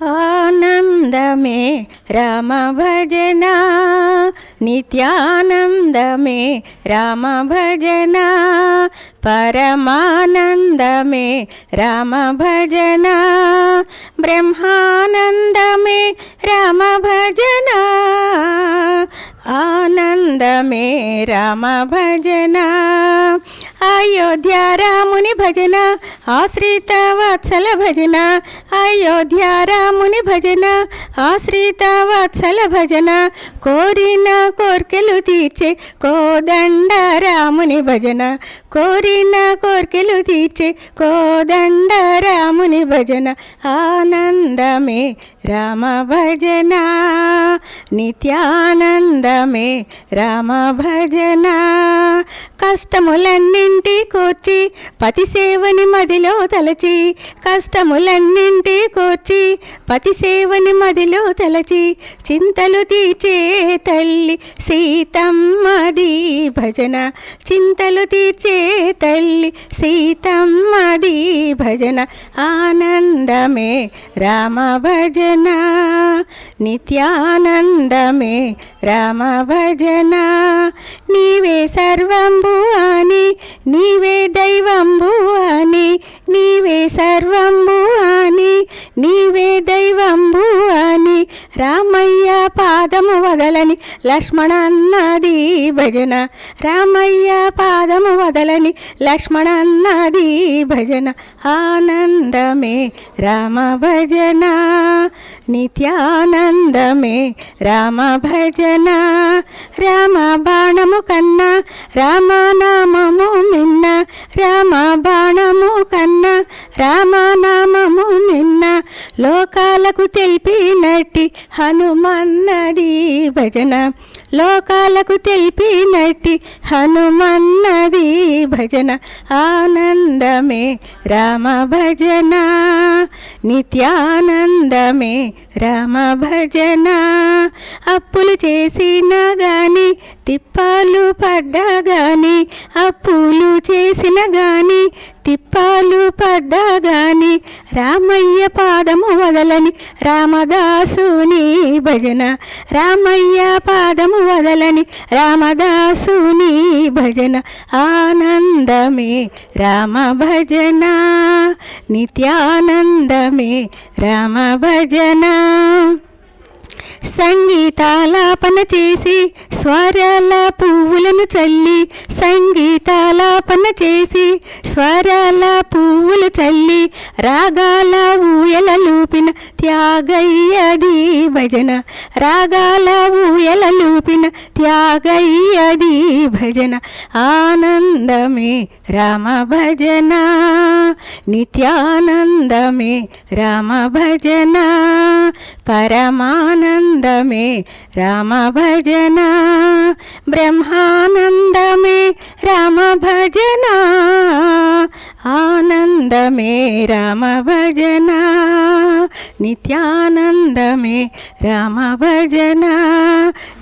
పరమానందమే రామ భజన నిత్యానందమే రామ భజన పరమానందమే రామ భజన బ్రహ్మానందమే రామ భజన ఆనందమే రామ భజన అయోధ్య రాముని భజన ఆశ్రిత వాత్సల భజన అయోధ్య రాముని భజన ఆశ్రిత వాత్సల భజన కోరిన కోర్కెలు తీర్చే కోదండ రాముని భజన కోరిన కోర్కెలు తీర్చే కోదండ రాముని భజన ఆనందమే రామ భజన నిత్యానందమే రామ భజన. కష్టములన్నింటి కూర్చి పతిసేవని మదిలో తలచి కష్టములన్నింటి కూర్చి పతిసేవని మదిలో తలచి చింతలు తీర్చే తల్లి సీతమ్మది భజన. చింతలు తీర్చే తల్లి సీతమ్మది భజన. ఆనందమే రామ భజన నిత్యానందమే రామ భజన. నీవే సర్వంబు అని నీవే దైవంబు అని నీవే సర్వంబు రామయ్య పాదము వదలని లక్ష్మణ అన్నది భజన. రామయ్య పాదము వదలని లక్ష్మణ అన్నది భజన. ఆనందమే రామ భజన. నిత్యానందమే రామ భజన. రామ బాణము కన్నా రామనామము తెలిపినట్టి హనుమన్నది భజన. లోకాలకు తెలిపినట్టి హనుమన్నది భజన. ఆనందమే రామ భజన. నిత్యానందమే రామ భజన. అప్పులు చేసిన గాని తిప్పాలు పడ్డా గాని అప్పులు చేసిన గాని తిప్పాలు పడ్డా గాని రామయ్య పాదము వదలని రామదాసుని భజన. రామయ్య పాదము వదలని రామదాసుని భజన. ఆనందమే రామ భజన. నిత్యానందమే రామ భజన. సంగీతాలాపన చేసి స్వరాల పువ్వులను చల్లి సంగీతాలాపన చేసి స్వరాల పువ్వులు చల్లి రాగాల ఊయల లూపిన త్యాగయ్యది భజన. రాగాల ఊయల లూపిన త్యాగయ్యది భజన. ఆనందమే రామ భజన నిత్యానందమే రామ భజన పరమానందమే రామ భజన బ్రహ్మానందమే రామ భజన ఆనందమే రామ భజన నిత్యానందమే రామ భజన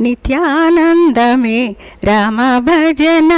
నిత్యానందమే రామ భజన